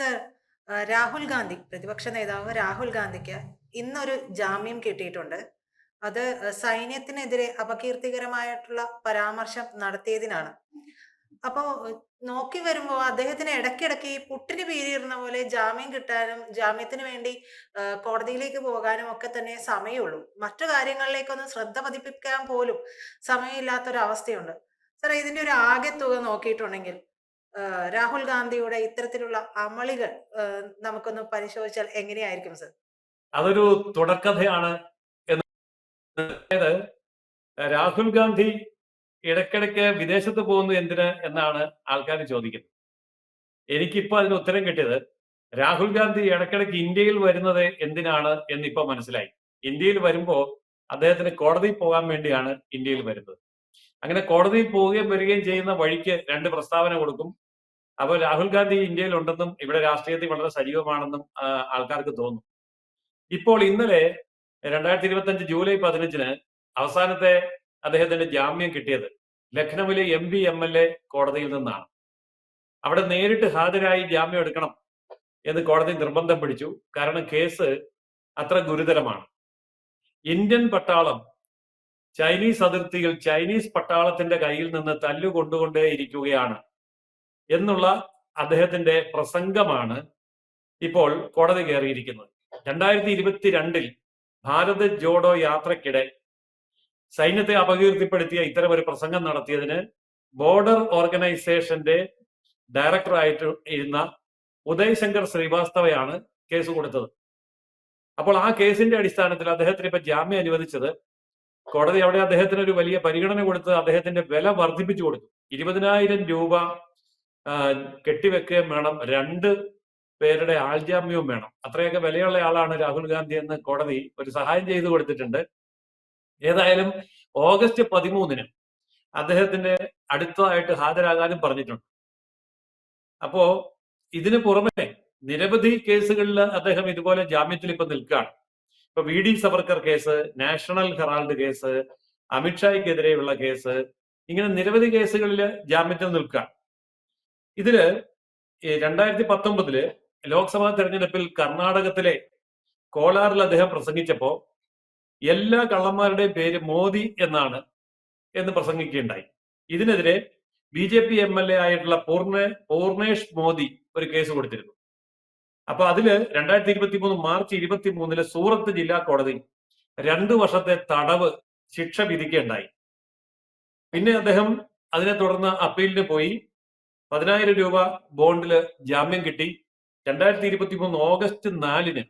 Sir Rahul Gandhi പ്രതിപക്ഷ നേതാവ് രാഹുൽ ഗാന്ധിക്ക് ഇന്നൊരു ജാമ്യം കിട്ടിയിട്ടുണ്ട്. അത് സൈന്യത്തിനെതിരെ അപകീർത്തികരമായിട്ടുള്ള പരാമർശം നടത്തിയതിനാണ്. അപ്പോ നോക്കി വരുമ്പോൾ അദ്ദേഹത്തിന് ഇടയ്ക്കിടയ്ക്ക് ഈ പുട്ടിന് പീരിയിരുന്ന പോലെ ജാമ്യം കിട്ടാനും ജാമ്യത്തിന് വേണ്ടി കോടതിയിലേക്ക് പോകാനും ഒക്കെ തന്നെ സമയമുള്ളൂ. മറ്റു കാര്യങ്ങളിലേക്കൊന്നും ശ്രദ്ധ പതിപ്പിക്കാൻ പോലും സമയമില്ലാത്തൊരവസ്ഥയുണ്ട്. സാർ ഇതിന്റെ ഒരു ആകെ തുക നോക്കിയിട്ടുണ്ടെങ്കിൽ രാഹുൽ ഗാന്ധിയുടെ ഇത്തരത്തിലുള്ള അമളികൾ നമുക്കൊന്ന് പരിശോധിച്ചാൽ എങ്ങനെയായിരിക്കും സർ? അതൊരു തുടർക്കഥയാണ് അതായത് രാഹുൽ ഗാന്ധി ഇടയ്ക്കിടയ്ക്ക് വിദേശത്ത് പോകുന്നത് എന്തിന് എന്നാണ് ആൾക്കാർ ചോദിക്കുന്നത്. എനിക്കിപ്പോ അതിന് ഉത്തരം കിട്ടിയത് രാഹുൽ ഗാന്ധി ഇടയ്ക്കിടയ്ക്ക് ഇന്ത്യയിൽ വരുന്നത് എന്തിനാണ് എന്നിപ്പോ മനസ്സിലായി. ഇന്ത്യയിൽ വരുമ്പോ അദ്ദേഹത്തിന് കോടതിയിൽ പോകാൻ വേണ്ടിയാണ് ഇന്ത്യയിൽ വരുന്നത്. അങ്ങനെ കോടതിയിൽ പോവുകയും വരികയും ചെയ്യുന്ന വഴിക്ക് രണ്ട് പ്രസ്താവന കൊടുക്കും. അപ്പോൾ രാഹുൽ ഗാന്ധി ഇന്ത്യയിൽ ഉണ്ടെന്നും ഇവിടെ രാഷ്ട്രീയത്തിൽ വളരെ സജീവമാണെന്നും ആൾക്കാർക്ക് തോന്നും. ഇപ്പോൾ ഇന്നലെ രണ്ടായിരത്തി ഇരുപത്തി അഞ്ച് ജൂലൈ പതിനഞ്ചിന് അവസാനത്തെ അദ്ദേഹത്തിന്റെ ജാമ്യം കിട്ടിയത് ലഖ്നൌവിലെ M P M L A കോടതിയിൽ നിന്നാണ്. അവിടെ നേരിട്ട് ഹാജരായി ജാമ്യം എടുക്കണം എന്ന് കോടതി നിർബന്ധം പിടിച്ചു. കാരണം കേസ് അത്ര ഗുരുതരമാണ്. ഇന്ത്യൻ പട്ടാളം ചൈനീസ് അതിർത്തിയിൽ ചൈനീസ് പട്ടാളത്തിന്റെ കയ്യിൽ നിന്ന് തല്ലുകൊണ്ടുകൊണ്ടേ ഇരിക്കുകയാണ് എന്നുള്ള അദ്ദേഹത്തിന്റെ പ്രസംഗമാണ് ഇപ്പോൾ കോടതി കയറിയിരിക്കുന്നത്. രണ്ടായിരത്തി ഇരുപത്തിരണ്ടിൽ ഭാരത് ജോഡോ യാത്രക്കിടെ സൈന്യത്തെ അപകീർത്തിപ്പെടുത്തിയ ഇത്തരം ഒരു പ്രസംഗം നടത്തിയതിന് ബോർഡർ ഓർഗനൈസേഷന്റെ ഡയറക്ടറായിട്ട് ഇരുന്ന ഉദയ് ശങ്കർ ശ്രീവാസ്തവയാണ് കേസ് കൊടുത്തത്. അപ്പോൾ ആ കേസിന്റെ അടിസ്ഥാനത്തിൽ അദ്ദേഹത്തിന് ഇപ്പൊ ജാമ്യം അനുവദിച്ചത് കോടതി അവിടെ അദ്ദേഹത്തിന് ഒരു വലിയ പരിഗണന കൊടുത്ത് അദ്ദേഹത്തിന്റെ വില വർദ്ധിപ്പിച്ചു കൊടുത്തു. ഇരുപതിനായിരം രൂപ കെട്ടിവെക്കുകയും വേണം. രണ്ട് പേരുടെ ആൾജാമ്യവും വേണം. അത്രയൊക്കെ വിലയുള്ള ആളാണ് രാഹുൽ ഗാന്ധി എന്ന് കോടതി ഒരു സഹായം ചെയ്തു കൊടുത്തിട്ടുണ്ട്. ഏതായാലും ഓഗസ്റ്റ് പതിമൂന്നിന് അദ്ദേഹത്തിന്റെ അടുത്തതായിട്ട് ഹാജരാകാനും പറഞ്ഞിട്ടുണ്ട്. അപ്പോ ഇതിനു പുറമെ നിരവധി കേസുകളിൽ അദ്ദേഹം ഇതുപോലെ ജാമ്യത്തിൽ ഇപ്പൊ നിൽക്കുകയാണ്. ഇപ്പൊ V D Savarkar case National Herald case അമിത്ഷായ്ക്കെതിരെയുള്ള case ഇങ്ങനെ നിരവധി കേസുകളിൽ ജാമ്യത്തിൽ നിൽക്കുക ഇതിൽ രണ്ടായിരത്തി പത്തൊമ്പതിൽ ലോക്സഭാ തെരഞ്ഞെടുപ്പിൽ കർണാടകത്തിലെ കോലാറിൽ അദ്ദേഹം പ്രസംഗിച്ചപ്പോ എല്ലാ കള്ളന്മാരുടെയും പേര് മോദി എന്നാണ് എന്ന് പ്രസംഗിക്കുകയുണ്ടായി. ഇതിനെതിരെ B J P M L A ആയിട്ടുള്ള പൂർണ പൂർണേഷ് മോദി ഒരു കേസ് കൊടുത്തിരുന്നു. അപ്പൊ അതിൽ രണ്ടായിരത്തി ഇരുപത്തി മൂന്ന് മാർച്ച് ഇരുപത്തി മൂന്നിൽ സൂറത്ത് ജില്ലാ കോടതി രണ്ടു വർഷത്തെ തടവ് ശിക്ഷ വിധിക്കുകയുണ്ടായി. പിന്നെ അദ്ദേഹം അതിനെ തുടർന്ന് അപ്പീലിന് പോയി. പതിനായിരം രൂപ ബോണ്ടിൽ ജാമ്യം കിട്ടി. രണ്ടായിരത്തി ഇരുപത്തി മൂന്ന് ഓഗസ്റ്റ് നാലിന്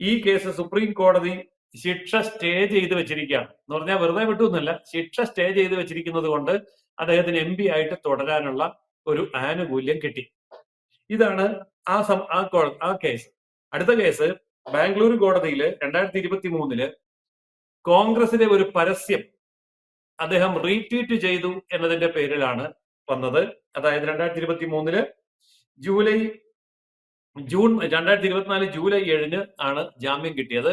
ഈ കേസ് സുപ്രീം കോടതി ശിക്ഷ സ്റ്റേ ചെയ്ത് വെച്ചിരിക്കുകയാണ്. എന്ന് പറഞ്ഞാൽ വെറുതെ വിട്ടുവെന്നല്ല ശിക്ഷ സ്റ്റേ ചെയ്ത് വെച്ചിരിക്കുന്നത് കൊണ്ട് അദ്ദേഹത്തിന് എം ആയിട്ട് തുടരാനുള്ള ഒരു ആനുകൂല്യം കിട്ടി. ഇതാണ് ആ സം ആ ആ കേസ്. അടുത്ത കേസ് ബാംഗ്ലൂർ കോടതിയിൽ രണ്ടായിരത്തി ഇരുപത്തി മൂന്നിൽ കോൺഗ്രസിന്റെ ഒരു പരസ്യം അദ്ദേഹം റീട്വീറ്റ് ചെയ്തു എന്നതിന്റെ പേരിലാണ് വന്നത്. അതായത് രണ്ടായിരത്തി ഇരുപത്തി മൂന്നിൽ ജൂലൈ ജൂൺ രണ്ടായിരത്തി ഇരുപത്തിനാല് ജൂലൈ ഏഴിന് ആണ് ജാമ്യം കിട്ടിയത്.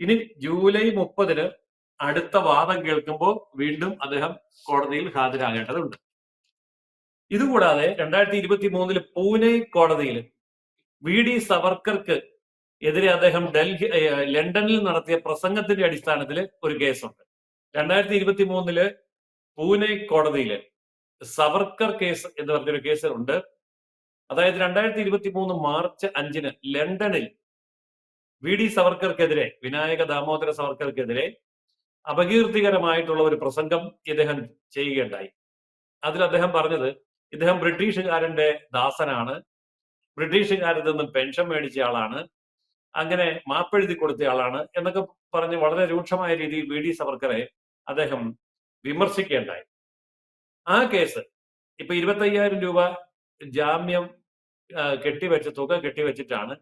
ഇനി ജൂലൈ മുപ്പതിന് അടുത്ത വാദം കേൾക്കുമ്പോൾ വീണ്ടും അദ്ദേഹം കോടതിയിൽ ഹാജരാകേണ്ടതുണ്ട്. ഇതുകൂടാതെ രണ്ടായിരത്തി ഇരുപത്തി മൂന്നിൽ പൂനെ കോടതിയിൽ വി ഡി സവർക്കർക്ക് എതിരെ അദ്ദേഹം ഡൽഹി ലണ്ടനിൽ നടത്തിയ പ്രസംഗത്തിന്റെ അടിസ്ഥാനത്തിൽ ഒരു കേസുണ്ട്. രണ്ടായിരത്തി ഇരുപത്തി മൂന്നിൽ പൂനെ കോടതിയിൽ സവർക്കർ കേസ് എന്ന് പറഞ്ഞൊരു കേസ് ഉണ്ട് അതായത് രണ്ടായിരത്തി ഇരുപത്തി മൂന്ന് മാർച്ച് അഞ്ചിന് ലണ്ടനിൽ വി ഡി സവർക്കർക്കെതിരെ വിനായക ദാമോദര സവർക്കർക്കെതിരെ അപകീർത്തികരമായിട്ടുള്ള ഒരു പ്രസംഗം ഇദ്ദേഹം ചെയ്യുകയുണ്ടായി. അതിൽ അദ്ദേഹം പറഞ്ഞത് ഇദ്ദേഹം ബ്രിട്ടീഷുകാരന്റെ ദാസനാണ്. ബ്രിട്ടീഷുകാരിൽ നിന്നും പെൻഷൻ മേടിച്ച ആളാണ്. അങ്ങനെ മാപ്പെഴുതി കൊടുത്ത ആളാണ് എന്നൊക്കെ പറഞ്ഞ് വളരെ രൂക്ഷമായ രീതിയിൽ വി ഡി സവർക്കറെ അദ്ദേഹം വിമർശിക്കുകയുണ്ടായി ആ കേസ് ഇപ്പൊ ഇരുപത്തയ്യായിരം രൂപ ജാമ്യം കെട്ടിവെച്ച തുക കെട്ടിവെച്ചിട്ടാണ്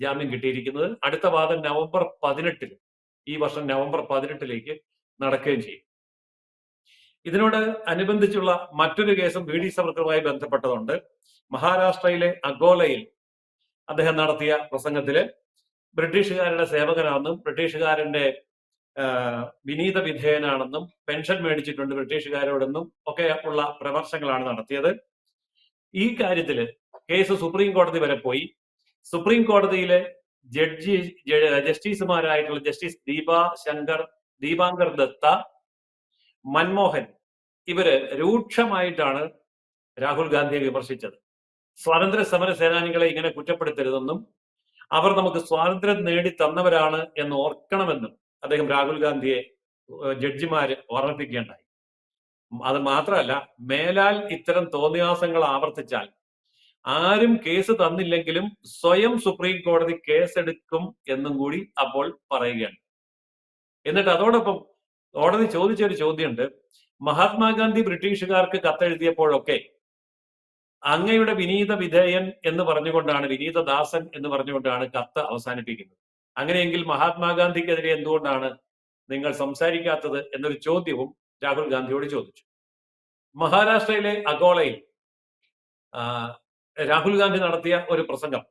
ജാമ്യം കിട്ടിയിരിക്കുന്നത്. അടുത്ത വാദം നവംബർ പതിനെട്ടിന് ഈ വർഷം നവംബർ പതിനെട്ടിലേക്ക് നടക്കുകയും ചെയ്യും. ഇതിനോട് അനുബന്ധിച്ചുള്ള മറ്റൊരു കേസും വി ഡി സവർക്കറുമായി ബന്ധപ്പെട്ടതുണ്ട്. മഹാരാഷ്ട്രയിലെ അഗോളയിൽ അദ്ദേഹം നടത്തിയ പ്രസംഗത്തിൽ ബ്രിട്ടീഷുകാരുടെ സേവകനാണെന്നും ബ്രിട്ടീഷുകാരന്റെ വിനീത വിധേയനാണെന്നും പെൻഷൻ മേടിച്ചിട്ടുണ്ട് ബ്രിട്ടീഷുകാരോടെന്നും ഒക്കെ ഉള്ള പ്രവർശങ്ങളാണ് നടത്തിയത്. ഈ കാര്യത്തിൽ കേസ് സുപ്രീം കോടതി വരെ പോയി. സുപ്രീം കോടതിയിലെ ജഡ്ജി ജസ്റ്റിസുമാരായിട്ടുള്ള ജസ്റ്റിസ് ദീപ ശങ്കർ ദീപാങ്കർ ദത്ത മൻമോഹൻ ഇവർ രൂക്ഷമായിട്ടാണ് രാഹുൽ ഗാന്ധിയെ വിമർശിച്ചത്. സ്വാതന്ത്ര്യ സമര സേനാനികളെ ഇങ്ങനെ കുറ്റപ്പെടുത്തരുതെന്നും അവർ നമുക്ക് സ്വാതന്ത്ര്യം നേടി തന്നവരാണ് എന്ന് ഓർക്കണമെന്നും അദ്ദേഹം രാഹുൽ ഗാന്ധിയെ ജഡ്ജിമാര് ഓർമ്മിപ്പിക്കേണ്ടായി അത് മാത്രമല്ല മേലാൽ ഇത്തരം തോന്നിയാസങ്ങൾ ആവർത്തിച്ചാൽ ആരും കേസ് തന്നില്ലെങ്കിലും സ്വയം സുപ്രീം കോടതി കേസെടുക്കും എന്നും കൂടി അപ്പോൾ പറയുകയാണ്. എന്നിട്ട് അതോടൊപ്പം കോടതി ചോദിച്ചൊരു ചോദ്യമുണ്ട്. മഹാത്മാഗാന്ധി ബ്രിട്ടീഷുകാർക്ക് കത്തെഴുതിയപ്പോഴൊക്കെ അങ്ങയുടെ വിനീത വിധേയൻ എന്ന് പറഞ്ഞുകൊണ്ടാണ് വിനീത ദാസൻ എന്ന് പറഞ്ഞുകൊണ്ടാണ് കത്ത് അവസാനിപ്പിക്കുന്നത്. അങ്ങനെയെങ്കിൽ മഹാത്മാഗാന്ധിക്കെതിരെ എന്തുകൊണ്ടാണ് നിങ്ങൾ സംസാരിക്കാത്തത് എന്നൊരു ചോദ്യവും രാഹുൽ ഗാന്ധിയോട് ചോദിച്ചു. മഹാരാഷ്ട്രയിലെ അഗോളയിൽ രാഹുൽ ഗാന്ധി നടത്തിയ ഒരു പ്രസംഗം.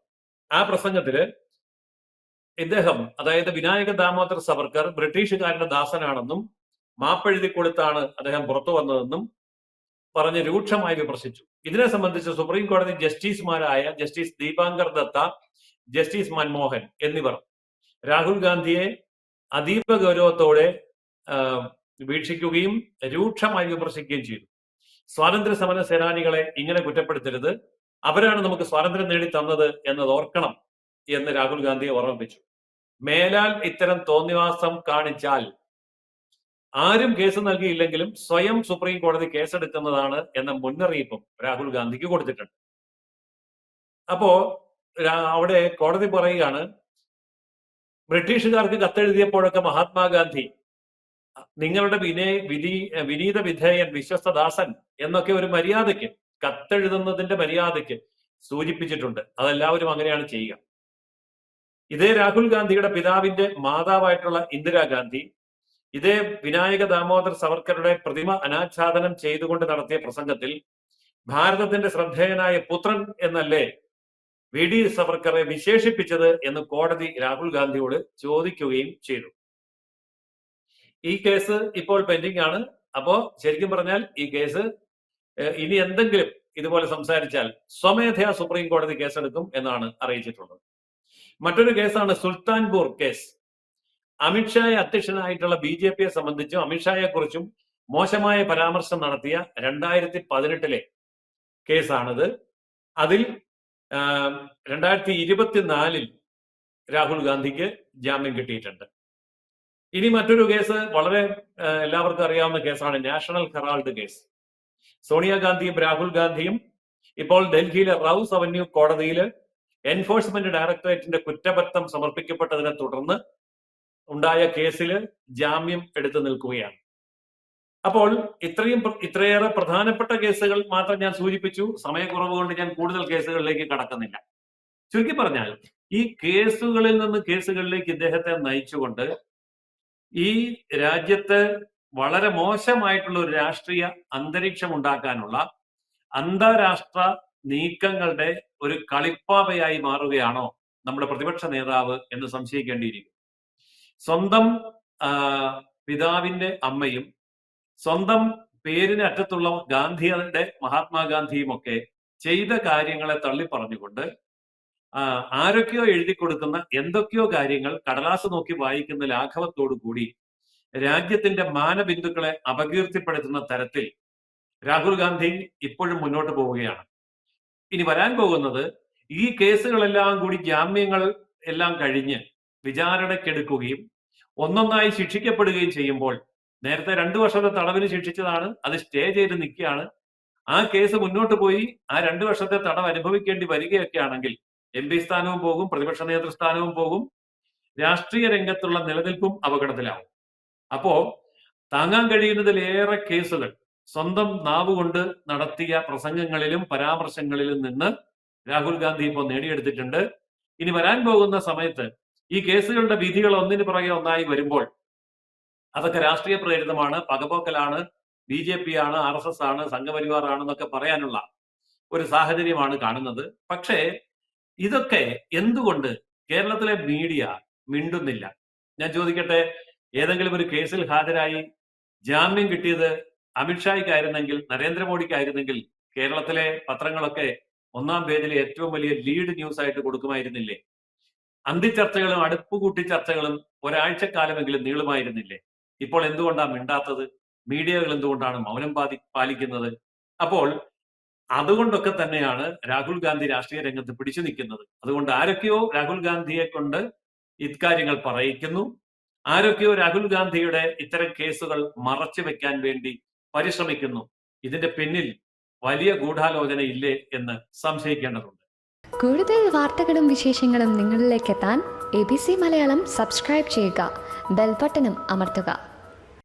ആ പ്രസംഗത്തിൽ ഇദ്ദേഹം അതായത് വിനായക ദാമോദർ സവർക്കർ ബ്രിട്ടീഷുകാരുടെ ദാസനാണെന്നും മാപ്പെഴുതി കൊടുത്താണ് അദ്ദേഹം പുറത്തു വന്നതെന്നും പറഞ്ഞ് രൂക്ഷമായി വിമർശിച്ചു. ഇതിനെ സംബന്ധിച്ച് സുപ്രീം കോടതി ജസ്റ്റിസുമാരായ ജസ്റ്റിസ് ദീപാങ്കർ ദത്ത ജസ്റ്റിസ് മൻമോഹൻ എന്നിവർ രാഹുൽ ഗാന്ധിയെ അതീവ ഗൗരവത്തോടെ വീക്ഷിക്കുകയും രൂക്ഷമായി വിമർശിക്കുകയും ചെയ്തു. സ്വാതന്ത്ര്യ സമര സേനാനികളെ ഇങ്ങനെ കുറ്റപ്പെടുത്തരുത്. അവരാണ് നമുക്ക് സ്വാതന്ത്ര്യം നേടി തന്നത് എന്നത് ഓർക്കണം എന്ന് രാഹുൽ ഗാന്ധിയെ ഓർമ്മിപ്പിച്ചു. മേലാൽ ഇത്തരം തോന്നിവാസം കാണിച്ചാൽ ആരും കേസ് നൽകിയില്ലെങ്കിലും സ്വയം സുപ്രീം കോടതി കേസെടുക്കുന്നതാണ് എന്ന മുന്നറിയിപ്പും രാഹുൽ ഗാന്ധിക്ക് കൊടുത്തിട്ടുണ്ട്. അപ്പോ അവിടെ കോടതി പറയുകയാണ് ബ്രിട്ടീഷുകാർക്ക് കത്തെഴുതിയപ്പോഴൊക്കെ മഹാത്മാഗാന്ധി നിങ്ങളുടെ വിനയ വിധി വിനീത വിധേയൻ വിശ്വസ്തദാസൻ എന്നൊക്കെ ഒരു മര്യാദയ്ക്ക് കത്തെഴുതുന്നതിന്റെ മര്യാദയ്ക്ക് സൂചിപ്പിച്ചിട്ടുണ്ട്. അതെല്ലാവരും അങ്ങനെയാണ് ചെയ്യുക. ഇതേ രാഹുൽ ഗാന്ധിയുടെ പിതാവിന്റെ മാതാവായിട്ടുള്ള ഇന്ദിരാഗാന്ധി ഇതേ വിനായക ദാമോദർ സവർക്കറുടെ പ്രതിമ അനാച്ഛാദനം ചെയ്തുകൊണ്ട് നടത്തിയ പ്രസംഗത്തിൽ ഭാരതത്തിന്റെ ശ്രദ്ധേയനായ പുത്രൻ എന്നല്ലേ വി. ഡി. സവർക്കറെ വിശേഷിപ്പിച്ചത് എന്ന് കോടതി രാഹുൽ ഗാന്ധിയോട് ചോദിക്കുകയും ചെയ്തു. ഈ കേസ് ഇപ്പോൾ പെൻഡിംഗ് ആണ്. അപ്പോ ശരിക്കും പറഞ്ഞാൽ ഈ കേസ് ഇനി എന്തെങ്കിലും ഇതുപോലെ സംസാരിച്ചാൽ സ്വമേധയാ സുപ്രീം കോടതി കേസെടുക്കും എന്നാണ് അറിയിച്ചിട്ടുള്ളത്. മറ്റൊരു കേസാണ് സുൽത്താൻപൂർ കേസ്. അമിത്ഷായെ അധ്യക്ഷനായിട്ടുള്ള ബി ജെ പിയെ സംബന്ധിച്ചും അമിത്ഷായെ കുറിച്ചും മോശമായ പരാമർശം നടത്തിയ രണ്ടായിരത്തി പതിനെട്ടിലെ കേസാണിത്. അതിൽ രണ്ടായിരത്തി ഇരുപത്തിനാലിൽ രാഹുൽ ഗാന്ധിക്ക് ജാമ്യം കിട്ടിയിട്ടുണ്ട്. ഇനി മറ്റൊരു കേസ് വളരെ എല്ലാവർക്കും അറിയാവുന്ന കേസാണ് നാഷണൽ ഹെറാൾഡ് കേസ്. സോണിയാഗാന്ധിയും രാഹുൽ ഗാന്ധിയും ഇപ്പോൾ ഡൽഹിയിലെ റൌസ് അവന്യൂ കോടതിയിൽ എൻഫോഴ്സ്മെന്റ് ഡയറക്ടറേറ്റിന്റെ കുറ്റപത്രം സമർപ്പിക്കപ്പെട്ടതിനെ തുടർന്ന് ഉണ്ടായ കേസിൽ ജാമ്യം എടുത്തു നിൽക്കുകയാണ്. അപ്പോൾ ഇത്രയും ഇത്രയേറെ പ്രധാനപ്പെട്ട കേസുകൾ മാത്രം ഞാൻ സൂചിപ്പിച്ചു. സമയക്കുറവ് കൊണ്ട് ഞാൻ കൂടുതൽ കേസുകളിലേക്ക് കടക്കുന്നില്ല. ചുരുക്കി പറഞ്ഞാൽ ഈ കേസുകളിൽ നിന്ന് കേസുകളിലേക്ക് ഇദ്ദേഹത്തെ നയിച്ചുകൊണ്ട് ഈ രാജ്യത്ത് വളരെ മോശമായിട്ടുള്ള ഒരു രാഷ്ട്രീയ അന്തരീക്ഷം ഉണ്ടാക്കാനുള്ള അന്താരാഷ്ട്ര നീക്കങ്ങളുടെ ഒരു കളിപ്പാവയായി മാറുകയാണോ നമ്മുടെ പ്രതിപക്ഷ നേതാവ് എന്ന് സംശയിക്കേണ്ടിയിരിക്കും സ്വന്തം പിതാവിന്റെ അമ്മയും സ്വന്തം പേരിന് അറ്റത്തുള്ള ഗാന്ധിയുടെ മഹാത്മാഗാന്ധിയും ഒക്കെ ചെയ്ത കാര്യങ്ങളെ തള്ളി പറഞ്ഞുകൊണ്ട് ആരൊക്കെയോ എഴുതി കൊടുക്കുന്ന എന്തൊക്കെയോ കാര്യങ്ങൾ കടലാസ് നോക്കി വായിക്കുന്ന ലാഘവത്തോടു കൂടി രാജ്യത്തിന്റെ മാനബിന്ദുക്കളെ അപകീർത്തിപ്പെടുത്തുന്ന തരത്തിൽ രാഹുൽ ഗാന്ധി ഇപ്പോഴും മുന്നോട്ട് പോവുകയാണ്. ഇനി വരാൻ പോകുന്നത് ഈ കേസുകളെല്ലാം കൂടി ജാമ്യങ്ങൾ എല്ലാം കഴിഞ്ഞ് വിചാരണക്കെടുക്കുകയും ഒന്നൊന്നായി ശിക്ഷിക്കപ്പെടുകയും ചെയ്യുമ്പോൾ നേരത്തെ രണ്ടു വർഷത്തെ തടവിന് ശിക്ഷിച്ചതാണ് അത് സ്റ്റേ ചെയ്ത് നിൽക്കുകയാണ്. ആ കേസ് മുന്നോട്ട് പോയി ആ രണ്ടു വർഷത്തെ തടവ് അനുഭവിക്കേണ്ടി വരികയൊക്കെ ആണെങ്കിൽ എം പി സ്ഥാനവും പോകും പ്രതിപക്ഷ നേതൃസ്ഥാനവും പോകും രാഷ്ട്രീയ രംഗത്തുള്ള നിലനിൽപ്പും അപകടത്തിലാവും. അപ്പോ താങ്ങാൻ കഴിയുന്നതിലേറെ കേസുകൾ സ്വന്തം നാവ് കൊണ്ട് നടത്തിയ പ്രസംഗങ്ങളിലും പരാമർശങ്ങളിലും നിന്ന് രാഹുൽ ഗാന്ധി ഇപ്പോൾ നേടിയെടുത്തിട്ടുണ്ട്. ഇനി വരാൻ പോകുന്ന സമയത്ത് ഈ കേസുകളുടെ വിധികൾ ഒന്നിനു പുറകെ ഒന്നായി വരുമ്പോൾ അതൊക്കെ രാഷ്ട്രീയ പ്രേരിതമാണ് പകപോക്കലാണ് ബി ജെ പി ആണ് ആർ എസ് എസ് ആണ് സംഘപരിവാർ ആണെന്നൊക്കെ പറയാനുള്ള ഒരു സാഹചര്യമാണ് കാണുന്നത്. പക്ഷേ ഇതൊക്കെ എന്തുകൊണ്ട് കേരളത്തിലെ മീഡിയ മിണ്ടുന്നില്ല? ഞാൻ ചോദിക്കട്ടെ ഏതെങ്കിലും ഒരു കേസിൽ ഹാജരായി ജാമ്യം കിട്ടിയത് അമിത്ഷായ്ക്കായിരുന്നെങ്കിൽ നരേന്ദ്രമോദിക്കായിരുന്നെങ്കിൽ കേരളത്തിലെ പത്രങ്ങളൊക്കെ ഒന്നാം പേജിലെ ഏറ്റവും വലിയ ലീഡ് ന്യൂസ് ആയിട്ട് കൊടുക്കുമായിരുന്നില്ലേ? അന്തിച്ചർച്ചകളും അടുപ്പുകൂട്ടി ചർച്ചകളും ഒരാഴ്ചക്കാലമെങ്കിലും നീളുമായിരുന്നില്ലേ? ഇപ്പോൾ എന്തുകൊണ്ടാണ് മിണ്ടാത്തത്? മീഡിയകൾ എന്തുകൊണ്ടാണ് മൗനം പാതി പാലിക്കുന്നത്? അപ്പോൾ അതുകൊണ്ടൊക്കെ തന്നെയാണ് രാഹുൽ ഗാന്ധി രാഷ്ട്രീയ രംഗത്ത് പിടിച്ചു നിൽക്കുന്നത്. അതുകൊണ്ട് ആരൊക്കെയോ രാഹുൽ ഗാന്ധിയെ കൊണ്ട് ഇക്കാര്യങ്ങൾ പറയിക്കുന്നു. ആരൊക്കെയോ രാഹുൽ ഗാന്ധിയുടെ ഇത്തരം കേസുകൾ മറച്ചു വെക്കാൻ വേണ്ടി പരിശ്രമിക്കുന്നു. ഇതിന്റെ പിന്നിൽ വലിയ ഗൂഢാലോചന ഇല്ലേ എന്ന് സംശയിക്കേണ്ടതുണ്ട്. കൂടുതൽ വാർത്തകളും വിശേഷങ്ങളും നിങ്ങളിലേക്ക് എത്താൻ A B C Malayalam subscribe ചെയ്യുക. ബെൽബട്ടനും അമർത്തുക.